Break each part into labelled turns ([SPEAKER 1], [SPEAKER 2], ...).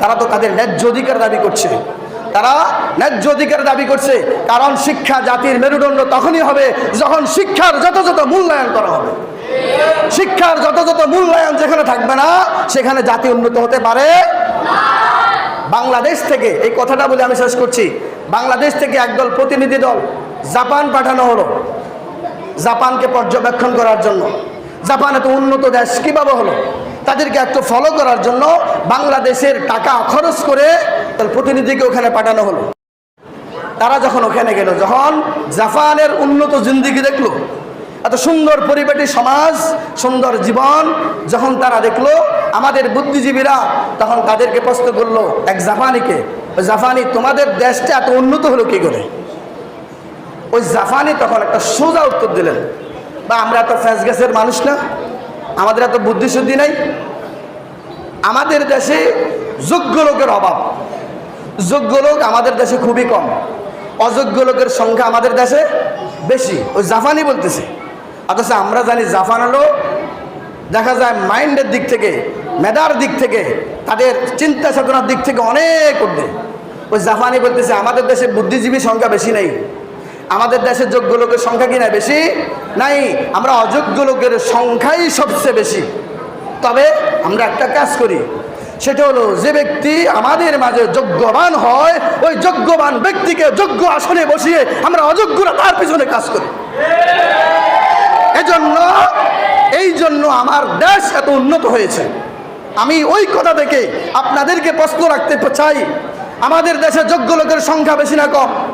[SPEAKER 1] তারা তো তাদের ন্যায্য অধিকার দাবি করছে। তারা ন্যায্য অধিকার দাবি করছে, কারণ শিক্ষা জাতির মেরুদণ্ড তখনই হবে যখন শিক্ষার যথাযথ মূল্যায়ন করা হবে। শিক্ষার যথাযথ মূল্যায়ন যেখানে থাকবে না, সেখানে জাতি উন্নত হতে পারে বাংলাদেশ থেকে, এই কথাটা বলে আমি শেষ করছি, বাংলাদেশ থেকে একদল প্রতিনিধি দল জাপান পাঠানো হলো। জাপানকে পর্যবেক্ষণ করার জন্য। জাপান এত উন্নত দেশ কীভাবে হলো? তাদেরকে একটু ফলো করার জন্য বাংলাদেশের টাকা খরচ করে তার প্রতিনিধিকে ওখানে পাঠানো হলো। তারা যখন ওখানে গেল, যখন জাপানের উন্নত জিন্দিগি দেখল, এত সুন্দর পরিপাটি সমাজ, সুন্দর জীবন, যখন তারা দেখল, আমাদের বুদ্ধিজীবীরা তখন তাদেরকে প্রশ্ন করল এক জাপানিকে, "ওই জাপানি তোমাদের দেশটা এত উন্নত হলো কি করে? ওই জাপানি তখন একটা সোজা উত্তর দিলেন, বা আমরা এত ফ্যাস গ্যাসের মানুষ না। আমাদের এত বুদ্ধিশুদ্ধি নাই? আমাদের দেশে যোগ্য লোকের অভাব। যোগ্য লোক আমাদের দেশে খুবই কম। অযোগ্য লোকের সংখ্যা আমাদের দেশে বেশি। ওই জাপানি বলতেছে। অথচ আমরা জানি জাপান হলো দেখা যায় মাইন্ডের দিক থেকে, মেধার দিক থেকে, তাদের চিন্তা চেতনার দিক থেকে অনেক ঊর্ধ্বে ওই জাফানি বলতেছে, আমাদের দেশে বুদ্ধিজীবী সংখ্যা বেশি নেই। আমাদের দেশের যোগ্য লোকের সংখ্যা কি না বেশি? নাই। আমরা অযোগ্য লোকের সংখ্যাই সবচেয়ে বেশি। তবে আমরা একটা কাজ করি। সেটা হলো যে ব্যক্তি আমাদের মাঝে যোগ্যবান হয়, ওই যোগ্যবান ব্যক্তিকে যোগ্য আসনে বসিয়ে আমরা অযোগ্যরা তার পিছনে কাজ করি। এজন্য এই জন্য আমার দেশ এত উন্নত হয়েছে। আমি ওই কথা থেকে আপনাদেরকে প্রশ্ন রাখতে চাই। আমাদের দেশে যোগ্য লোকের সংখ্যা বেশি না কম?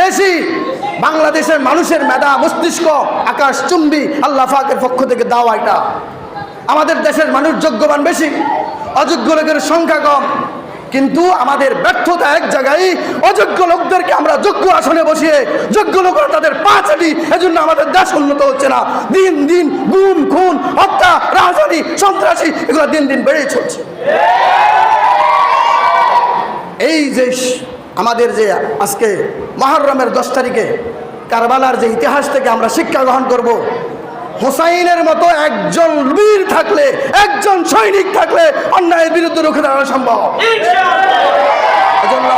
[SPEAKER 1] বেশি। বাংলাদেশের মানুষের মেধা, মস্তিষ্ক, আকাশ, চুম্বি, আল্লাহ ফাকের পক্ষ থেকে দেওয়া এটা। আমাদের দেশের মানুষ যোগ্যবান বেশি, অযোগ্য লোকের সংখ্যা কম। কিন্তু আমাদের ব্যর্থতা এক জায়গায়, অযোগ্য লোকদেরকে আমরা যোগ্য আসনে বসিয়ে, যোগ্য লোকরা তাদের পা চাটি এজন্য আমাদের দেশ উন্নত হচ্ছে না। দিন দিন গুম, খুন, হত্যা রাজধানী সন্ত্রাসী, এগুলো দিন দিন বেড়েই চলছে। এই যে আমাদের যে আজকে মহরমের দশ তারিখে কারবালার যে ইতিহাস থেকে আমরা শিক্ষা গ্রহণ করব, হোসাইনের মতো একজন বীর থাকলে, একজন সৈনিক থাকলে অন্যায়ের বিরুদ্ধে রুখে দাঁড়ানো সম্ভব। এজন্য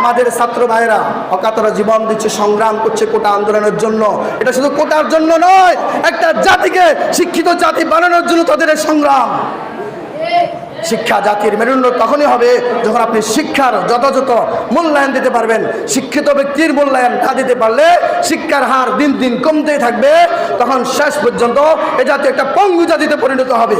[SPEAKER 1] আমাদের ছাত্র ভাইরা অকাতরা জীবন দিচ্ছে, সংগ্রাম করছে কোটা আন্দোলনের জন্য। এটা শুধু কোটার জন্য নয়, একটা জাতিকে শিক্ষিত জাতি বানানোর জন্য তাদের সংগ্রাম। শিক্ষা জাতির মেরুদণ্ড তখনই হবে যখন আপনি শিক্ষার যথাযথ মূল্যায়ন দিতে পারবেন। শিক্ষিত ব্যক্তির মূল্যায়ন না দিতে পারলে শিক্ষার হার দিন দিন কমতেই থাকবে। তখন শেষ পর্যন্ত এ জাতি একটা পঙ্গু জাতিতে পরিণত হবে।